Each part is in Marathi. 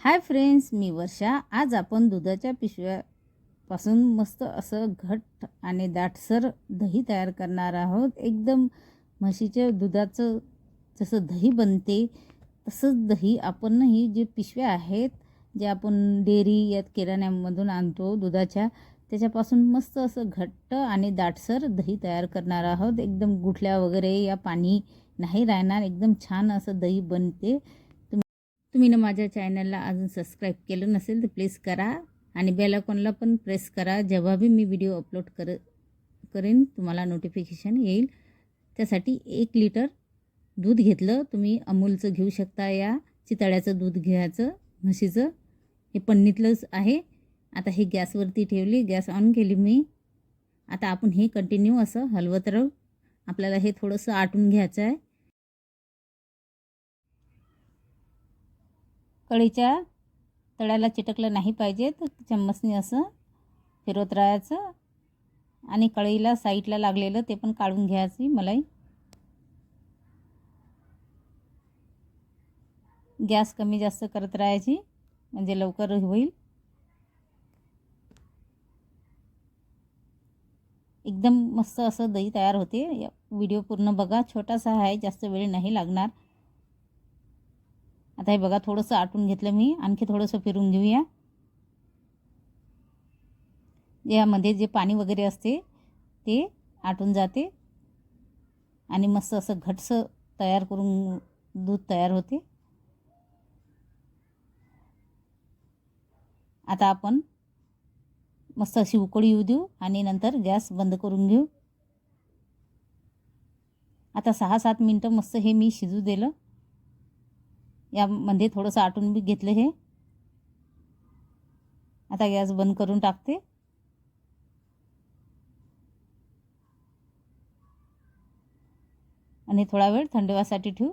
हाय फ्रेंड्स मी वर्षा. आज आपण दुधाच्या पिशव्यापासून मस्त असं घट्ट आणि दाटसर दही तयार करणार आहोत. एकदम म्हशीच्या दुधाचं जसं दही बनते तसंच दही आपणही जे पिशव्या आहेत जे आपण डेअरी यात किराण्यामधून आणतो दुधाच्या त्याच्यापासून मस्त असं घट्ट आणि दाटसर दही तयार करणार आहोत. एकदम गुठल्या वगैरे या पाणी नाही राहणार. एकदम छान असं दही बनते. तुम्ही ना माझ्या चॅनलला अजून सबस्क्राईब केलं नसेल तर प्लीज करा आणि बेल आयकॉनला पण प्रेस करा. जेव्हा बी मी व्हिडिओ अपलोड कर करेन तुम्हाला नोटिफिकेशन येईल. त्यासाठी एक लिटर दूध घेतलं. तुम्ही अमूलचं घेऊ शकता या. चितळ्याचं दूध घ्यायचं म्हशीचं. हे पन्नीतलंच आहे. आता हे गॅसवरती ठेवली. गॅस ऑन केली मी. आता आपण हे कंटिन्यू असं हलवत राहू. आपल्याला हे थोडंसं आटून घ्यायचं आहे. कढईच्या तळ्याला चिटकलं नाही पाहिजे तर चम्मचने असं फिरवत राहायचं. आणि कढईला साईडला लागलेलं ते पण काढून घ्यायची मलाई. गॅस कमी जास्त करत राहायची म्हणजे लवकर होईल. एकदम मस्त असं दही तयार होते. व्हिडिओ पूर्ण बघा. छोटासा आहे जास्त वेळ नाही लागणार. आता हे बघा थोडंसं आटून घेतलं मी. आणखी थोडंसं फिरून घेऊया. यामध्ये जे पाणी वगैरे असते ते आटून जाते. आणि मस्त असं घटसं तयार करून दूध तयार होते. आता आपण मस्त अशी उकळी येऊ देऊ आणि नंतर गॅस बंद करून घेऊ. आता सहा सात मिनटं मस्त हे मी शिजू दिलं. यामध्ये थोडंसं आटून बी घेतलं हे. आता गॅस बंद करून टाकते. आणि थोडा वेळ थंडवासाठी ठेवू.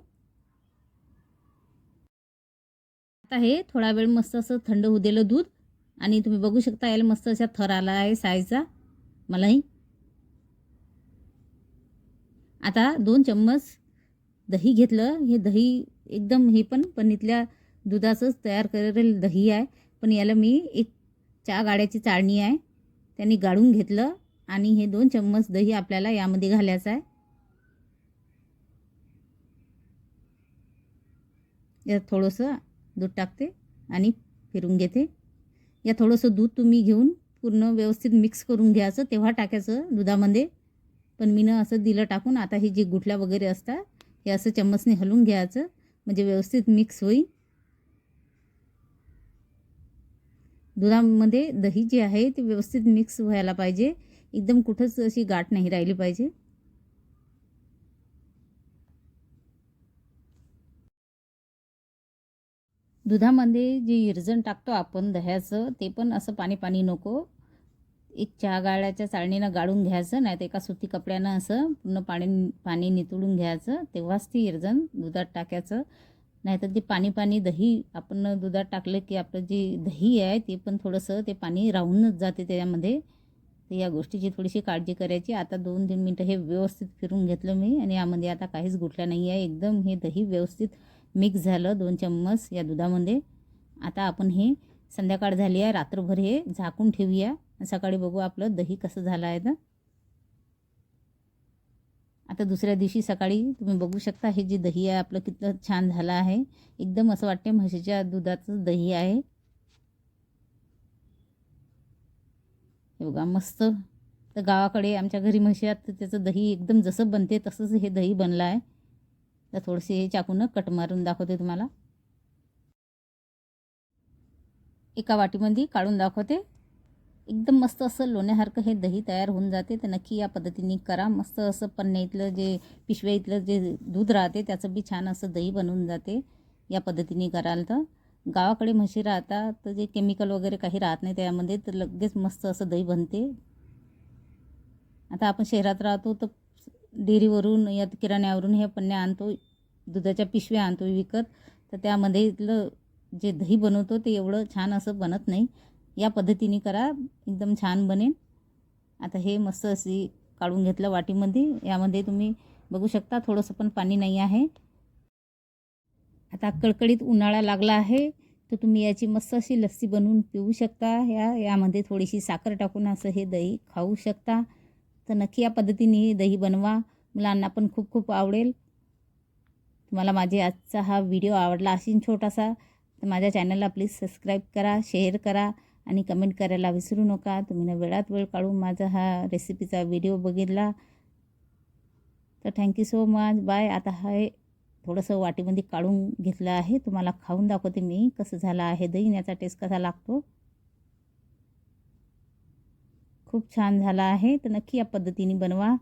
आता हे थोडा वेळ मस्त असं थंड होऊ दिलं दूध. आणि तुम्ही बघू शकता याला मस्त अशा थर आला आहे साईजचा मलाही. आता दोन चम्मच दही घेतलं हे दही एकदम हे पण पनीतल्या दुधाचंच तयार करेल दही आहे. पण याला मी एक चहा गाड्याची चाळणी आहे त्यांनी गाळून घेतलं आणि हे दोन चम्मच दही आपल्याला यामध्ये घालायचं आहे. यात थोडंसं दूध टाकते आणि फिरून घेते. या थोडंसं दूध तुम्ही घेऊन पूर्ण व्यवस्थित मिक्स करून घ्यायचं तेव्हा टाकायचं दुधामध्ये. पण मीनं असं दिलं टाकून आता हे जे गुठल्या वगैरे असतात हे असं चम्मचने हलवून घ्यायचं. म्हणजे व्यवस्थित मिक्स होईल. दुधामध्ये दही जे आहे ते व्यवस्थित मिक्स व्हायला पाहिजे. एकदम कुठंच अशी गाठ नाही राहिली पाहिजे. दुधामध्ये जे इरजण टाकतो आपण दह्याचं ते पण असं पाणी पाणी नको. एक चहा गाळ्याच्या चाळणीनं गाळून घ्यायचं नाही तर एका सुती कपड्यानं असं पूर्ण पाणी पाणी नितळून घ्यायचं तेव्हाच ती इरजण दुधात टाकायचं. नाहीतर ते पाणी पाणी दही आपण दुधात टाकलं की आपलं जे दही आहे ते पण थोडंसं ते पाणी राहूनच जाते त्यामध्ये तर या गोष्टीची थोडीशी काळजी करायची. आता दोन तीन मिनटं हे व्यवस्थित फिरून घेतलं मी आणि यामध्ये आता काहीच गुठल्या नाही आहे एकदम हे दही व्यवस्थित मिक्स झालं दोन चम्मच या दुधामध्ये. आता आपण हे संध्याकाळ झाली आहे. रात्रभर हे झाकून ठेवूया. सकाळी बघू आपलं दही कसं झालं आहे तर आता दुसऱ्या दिवशी सकाळी तुम्ही बघू शकता हे जे दही आहे आपलं कितलं छान झालं आहे. एकदम असं वाटते म्हशीच्या दुधाचं दही आहे. हे बघा मस्त. तर गावाकडे आमच्या घरी म्हशी आहेत तर त्याचं दही एकदम जसं बनते तसंच हे दही बनलं आहे. तर थोडेसे हे चाकूनं कट मारून दाखवते तुम्हाला. एका वाटीमध्ये काढून दाखवते. एकदम मस्त असं लोण्यासारखं हे दही तयार होऊन जाते. तर नक्की या पद्धतीने करा. मस्त असं पन्ने इथलं जे पिशव्या इथलं जे दूध राहते त्याचं बी छान असं दही बनवून जाते. या पद्धतीने कराल तर. गावाकडे म्हशी राहतात तर जे केमिकल वगैरे काही राहत नाही त्यामध्ये तर लगेच मस्त असं दही बनते. आता आपण शहरात राहतो तर डेअरीवरून या किराण्यावरून हे पन्न्या आणतो दुधाच्या पिशव्या आणतो विकत. तर त्यामध्ये इथलं जे दही बनवतो ते एवढं छान असं बनत नाही. या पद्धतीने करा. एकदम छान बनेल. आता हे मस्त अशी काढून घेतलं वाटीमध्ये. यामध्ये तुम्ही बघू शकता थोडंसं पण पाणी नाही आहे. आता कडकडीत उन्हाळा लागला आहे तर तुम्ही याची मस्त अशी लस्सी बनवून पिऊ शकता. या यामध्ये थोडीशी साखर टाकून असं हे दही खाऊ शकता. तर नक्की या पद्धतीने हे दही बनवा. मुलांना पण खूप खूप आवडेल. तुम्हाला माझे आजचा हा व्हिडिओ आवडला असेल छोटासा तर माझ्या चॅनलला प्लीज सबस्क्राईब करा शेअर करा. आणि कमेंट करायला विसरू नका. तुम्ही ना वेळात वेळ काढून माझा हा रेसिपीचा व्हिडिओ बघितला. तर थँक्यू सो मच बाय आता हे थोडंसं वाटीमध्ये काढून घेतलं आहे. तुम्हाला खाऊन दाखवते मी कसं झालं आहे. दही याचा टेस्ट कसा लागतो? खूप छान झाला आहे. तर नक्की या पद्धतीने बनवा.